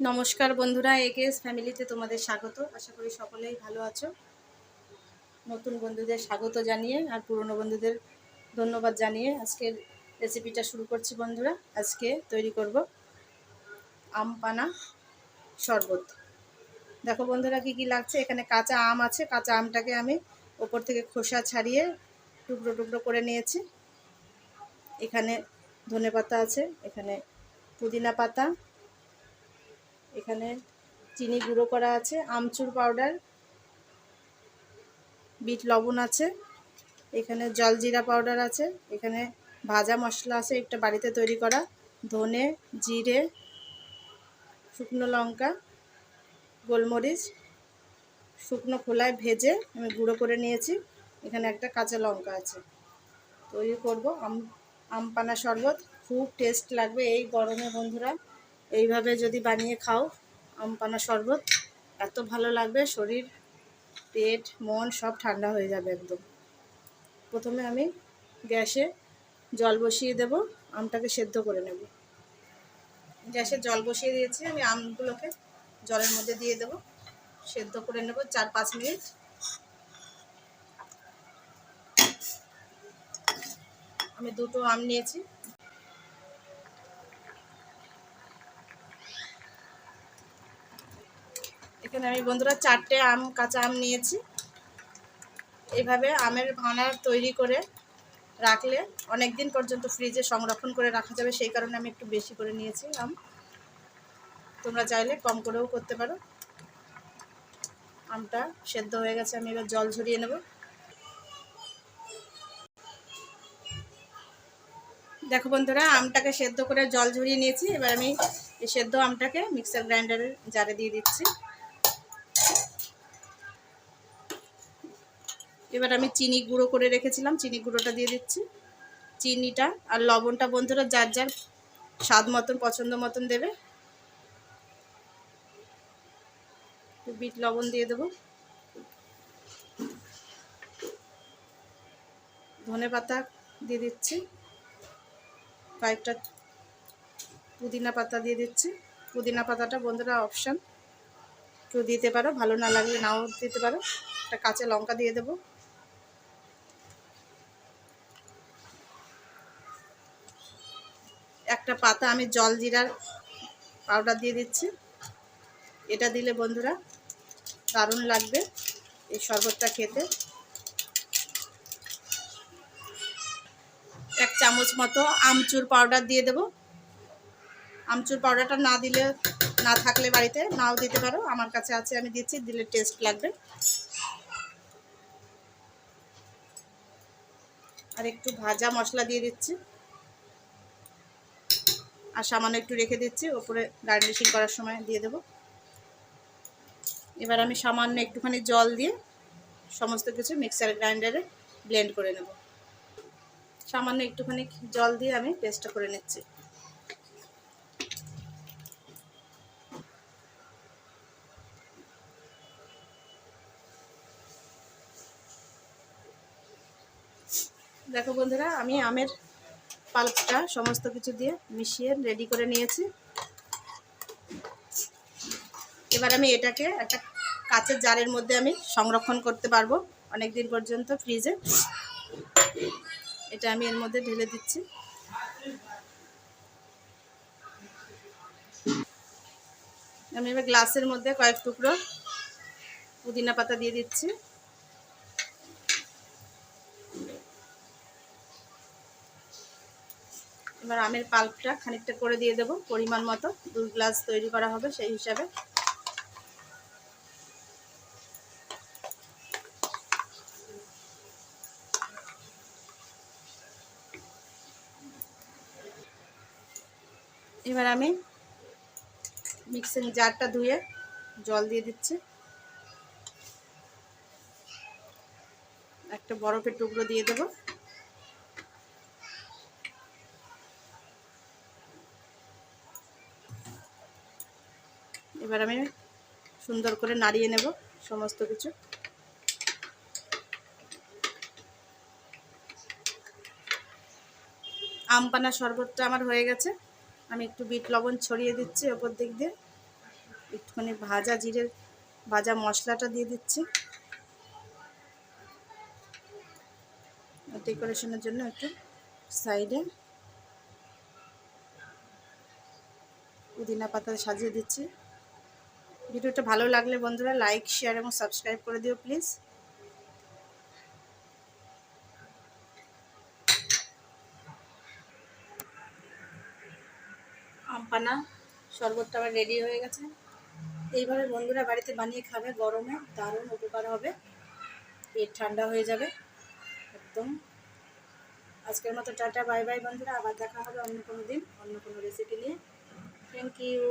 নমস্কার বন্ধুরা একেএস ফ্যামিলিতে তোমাদের স্বাগত। আশা করি সকলেই ভালো আছো। নতুন বন্ধুদের স্বাগত জানিয়ে আর পুরনো বন্ধুদের ধন্যবাদ জানিয়ে আজকের রেসিপিটা শুরু করছি বন্ধুরা। আজকে তৈরি করব আম পানা শরবত। দেখো বন্ধুরা কি কি লাগছে। এখানে কাঁচা আম আছে। কাঁচা আমটাকে আমি ওপর থেকে খোসা ছাড়িয়ে টুকরো টুকরো করে নিয়েছি। এখানে ধনে পাতা আছে, এখানে পুদিনা পাতা এখানে চিনি গুঁড়ো করা আছে, আমচুর পাউডার বিট লবণ আছে, এখানে জলজিরা পাউডার আছে, এখানে ভাজা মশলা আছে, একটা বাড়িতে তৈরি করা, ধনে, জিরে, শুকনো লঙ্কা, গোলমরিচ, শুকনো খোলায় ভেজে আমি গুঁড়ো করে নিয়েছি, এখানে একটা কাঁচা লঙ্কা আছে। তৈরি করব, আম আম পানা শরবত, খুব টেস্ট লাগবে এই গরমে বন্ধুরা। এইভাবে যদি বানিয়ে খাও, আম, পানা শরবত, এত ভালো লাগবে, শরীর, পেট, মন সব ঠান্ডা হয়ে যাবে একদম। প্রথমে আমি গ্যাসে জল বসিয়ে দেব, আমটাকে সেদ্ধ করে নেব। গ্যাসে জল বসিয়ে দিয়েছি, আমি আমগুলোকে জলের মধ্যে দিয়ে দেব। সেদ্ধ করে নেব চার পাঁচ মিনিট। আমি দুটো আম নিয়েছি এখানে আমি বন্ধুরা চারটে আম, কাঁচা আম নিয়েছি। এইভাবে আমের ভাঁড়ার তৈরি করে রাখলে অনেক দিন পর্যন্ত ফ্রিজে সংরক্ষণ করে রাখা যাবে, সেই কারণে আমি একটু বেশি করে নিয়েছি আম। তোমরা চাইলে কম করেও করতে পারো। আমটা সেদ্ধ হয়ে গেছে, আমি এবার জল ঝরিয়ে নেব। দেখো বন্ধুরা, আমটাকে সেদ্ধ করে জল ঝরিয়ে নিয়েছি। এবার আমি সেদ্ধ আমটাকে মিক্সার গ্রাইন্ডারের জারে দিয়ে দিচ্ছি। এবার আমি চিনি গুঁড়ো করে রেখেছিলাম, চিনি গুঁড়োটা দিয়ে দিচ্ছি। চিনিটা আর লবণটা বন্ধুরা যার যার স্বাদ মতন, পছন্দ মতন দেবে। বিট লবণ দিয়ে দেবো। ধনে পাতা দিয়ে দিচ্ছি। কয়েকটা পুদিনা পাতা দিয়ে দিচ্ছি। পুদিনা পাতাটা বন্ধুরা অপশান। কেউ দিতে পারো, ভালো না লাগলে নাও দিতে পারো। একটা কাঁচা লঙ্কা দিয়ে দেবো একটা পাতা আমি জল জিরার পাউডার দিয়ে দিচ্ছি। এটা দিলে বন্ধুরা দারুণ লাগবে এই শরবতটা খেতে। এক চামচ মতো আমচুর পাউডার দিয়ে দেব। আমচুর পাউডারটা না দিলে, না থাকলে বাড়িতে, নাও দিতে পারো। আমার কাছে আছে, আমি দিচ্ছি, দিলে টেস্ট লাগবে। আর একটু ভাজা মশলা দিয়ে দিচ্ছি। আর সামান্য একটু রেখে দিচ্ছি, ওপরে গার্নিশিং করার সময় দিয়ে দেব। এবার আমি সামান্য একটুখানি জল দিয়ে সমস্ত কিছু মিক্সার গ্রাইন্ডারে ব্লেন্ড করে নেব। সামান্য একটুখানি জল দিয়ে আমি পেস্টটা করে নিচ্ছি। দেখো বন্ধুরা, আমি আমের পাল্পটা সমস্ত কিছু দিয়ে মিশিয়ে রেডি করে নিয়েছি। এবার আমি এটাকে একটা কাঁচের জারের মধ্যে আমি সংরক্ষণ করতে পারব অনেক দিন পর্যন্ত ফ্রিজে এটা আমি এর মধ্যে ঢেলে দিচ্ছি। আমি এবার গ্লাসের মধ্যে কয়েক টুকরো পুদিনা পাতা দিয়ে দিচ্ছি। এবার আমের পাল্পটা খানিকটা করে দিয়ে দেবো পরিমাণ মতো। দুই গ্লাস তৈরি করা হবে সেই হিসাবে। এবার আমি মিক্সিং জারটা ধুয়ে জল দিয়ে দিচ্ছি। একটা বরফের টুকরো দিয়ে দেবো। এবার আমি সুন্দর করে নাড়িয়ে নেব সমস্ত কিছু। আম পানা শরবতটা আমার হয়ে গেছে। আমি একটু বিট লবণ ছড়িয়ে দিচ্ছি ওপর দিক দিয়ে। একটুখানি ভাজা জিরের ভাজা মশলাটা দিয়ে দিচ্ছি। ডেকোরেশনের জন্য একটু সাইডে পুদিনা পাতা সাজিয়ে দিচ্ছি। ভিডিওটা ভালো লাগলে বন্ধুরা লাইক শেয়ার এবং সাবস্ক্রাইব করে দিও প্লিজ আমপানা, শরবতটা আবার রেডি হয়ে গেছে। এইভাবে বন্ধুরা বাড়িতে বানিয়ে খাবে, গরমে দারুণ উপকার হবে। পেট ঠান্ডা হয়ে যাবে, একদম। আজকের মতো টাটা বাই বাই বন্ধুরা। আবার দেখা হবে অন্য কোনো দিন, অন্য কোনো রেসিপি নিয়ে। Thank you